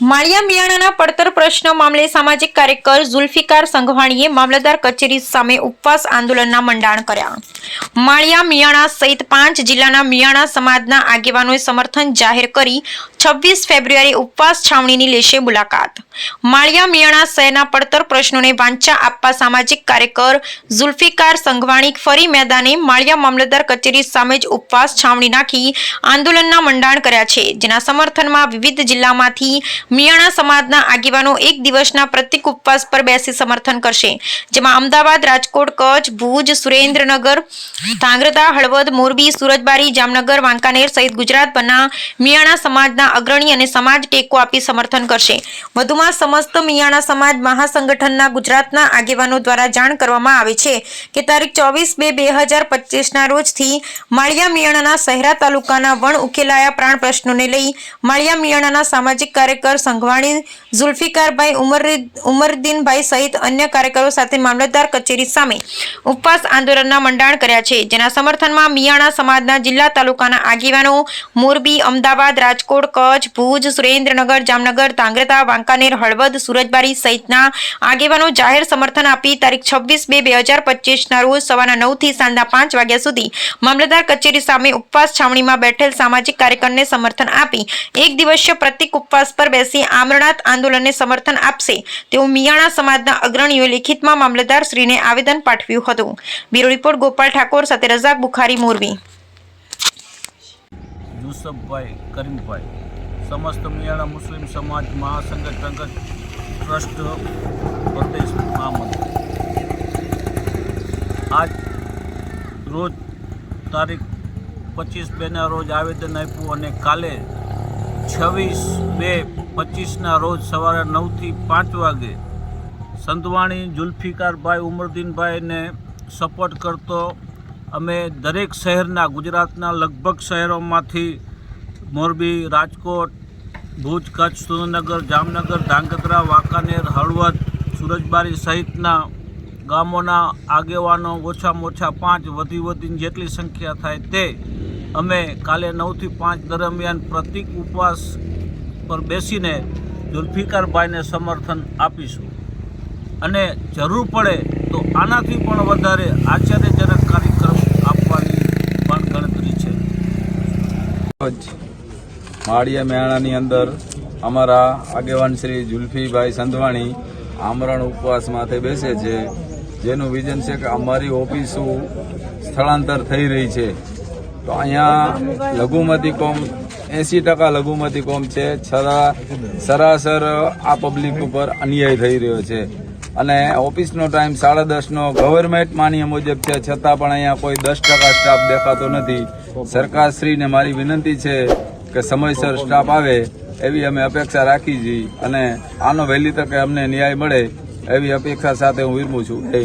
માળિયા મિયાણાના પડતર પ્રશ્ન મામલે સામાજિક કાર્યકર ઝુલ્ફિકાર સંઘવાણીએ મામલતદાર કચેરી સામે ઉપવાસ આંદોલનના મંડાણ કર્યા. માળિયા મિયાણા સહિત પાંચ જિલ્લાના મિયાણા સમાજના આગેવાનોએ સમર્થન જાહેર કરી છવ્વીસ ફેબ્રુઆરી ઉપવાસ છાવણીની લેશે મુલાકાત. માળિયા મિયાણા શહેરના પડતર પ્રશ્નોને વાંચા આપવા સામાજિક કાર્યકર ઝુલ્ફિકાર સંઘવાણી ફરી મેદાને માળિયા મામલતદાર કચેરી સામે જ ઉપવાસ છાવણી નાખી આંદોલનના મંડાણ કર્યા છે, જેના સમર્થનમાં વિવિધ જિલ્લામાંથી મિયાણા સમાજના આગેવાનો એક દિવસના પ્રતિક ઉપવાસ પર બેસી સમર્થન કરશે, જેમાં અમદાવાદ, રાજકોટ, કચ્છ, ભુજ, સુરેન્દ્રનગર ધાંગ્રધા હળવદ, મોરબી સુરજબારી જામનગર, વાંકાનેર સહિત ગુજરાતભરના મિયાણા સમાજના અગ્રણી અને સમાજ ટેકો આપી સમર્થન કરશે. વધુમાં સમસ્ત મિયાણા સમાજ મહાસંગઠનના ગુજરાતના આગેવાનો દ્વારા જાણ કરવામાં આવે છે કે તારીખ ચોવીસ બે બે હજાર પચીસના રોજથી માળિયા મિયાણાના શહેરા તાલુકાના વણ ઉકેલાયા પ્રાણ પ્રશ્નોને લઈ માળિયા મિયાણાના સામાજિક કાર્યકર સંઘવાણી ઝુલ્ફિકારભાઈ ઉમર ઉમરદીનભાઈ સહિત અન્ય કાર્યકરો સાથે મામલતદાર કચેરી સામે ઉપવાસ આંદોલનના મંડાણ કર્યા છે. જેના સમર્થનમાં મિયાણા સમાજના જિલ્લા તાલુકાના આગેવાનો મોરબી, અમદાવાદ, રાજકોટ, કચ્છ, ભુજ, સુરેન્દ્રનગર, જામનગર ધાંગ્રધા વાંકાનેર, હળવદ, સુરજબારી સહિતના આગેવાનો જાહેર સમર્થન આપી તારીખ છવ્વીસ બે બે હજાર પચીસના રોજ સવારના નવથી સાંજના પાંચ વાગ્યા સુધી મામલતદાર કચેરી સામે ઉપવાસ છાવણીમાં બેઠેલ સામાજિક કાર્યકરને સમર્થન આપી એક દિવસીય પ્રતિક ઉપવાસ પર બેસી આમરણાથ આંદોલનને સમર્થન આપશે તેવું મિયાણા સમાજના અગ્રણીઓએ લેખિતમાં મામલતદારશ્રીને આવેદન પાઠવ્યું હતું. બ્યુરો રિપોર્ટ ગોપાલ ઠાકોર સાથે રઝાક બુખારી મોરબી. યુસફભાઈ કરીમભાઈ, સમસ્ત મિયાણા મુસ્લિમ સમાજ મહાસંગઠન ટ્રસ્ટ પ્રદેશ મહામંત્રી આજ રોજ તારીખ પચીસ બેના રોજ આવેદન આપ્યું અને કાલે છવ્વીસ બે પચીસના રોજ સવારે નવથી પાંચ વાગે સંતવાણી, જુલ્ફિકારભાઈ, ઉમરદીનભાઈને સપોર્ટ કરતો અમે દરેક શહેરના, ગુજરાતના લગભગ શહેરોમાંથી મોરબી, રાજકોટ, ભુજ, કચ્છ, સુરેન્દ્રનગર, જામનગર, ધાંગધ્રા, વાંકાનેર, હળવદ, સુરજબારી સહિતના ગામોના આગેવાનો ઓછામાં ઓછા પાંચ વધી વધીને જેટલી સંખ્યા થાય તે અમે કાલે નવથી પાંચ દરમિયાન પ્રતિક ઉપવાસ પર બેસીને જુલ્ફિકારભાઈને સમર્થન આપીશું. અને જરૂર પડે તો આનાથી પણ વધારે આશ્ચર્યજનક કાર્યક્રમ આપવાની પણ ગણતરી છે રોજ માળિયા મેળાની અંદર અમારા આગેવાન શ્રી જુલ્ફીભાઈ સંધવાણી આમરણ ઉપવાસ માથે બેસે છે, જેનું વિઝન છે કે અમારી ઓફિસો સ્થળાંતર થઈ રહી છે. તો અહીંયા લઘુમતી કોમ, એંસી ટકા લઘુમતી કોમ છે. સરાસર આ પબ્લિક ઉપર અન્યાય થઈ રહ્યો છે. અને ઓફિસનો ટાઈમ સાડા દસનો. ગવર્મેન્ટ માન્ય મુજબ છે, છતાં પણ અહીંયા કોઈ દસ ટકા સ્ટાફ દેખાતો નથી. સરકારશ્રીને મારી વિનંતી છે કે સમયસર સ્ટાફ આવે એવી અમે અપેક્ષા રાખી છીએ અને આનો વહેલી તકે અમને ન્યાય મળે એવી અપેક્ષા સાથે હું વિરમું છું. જય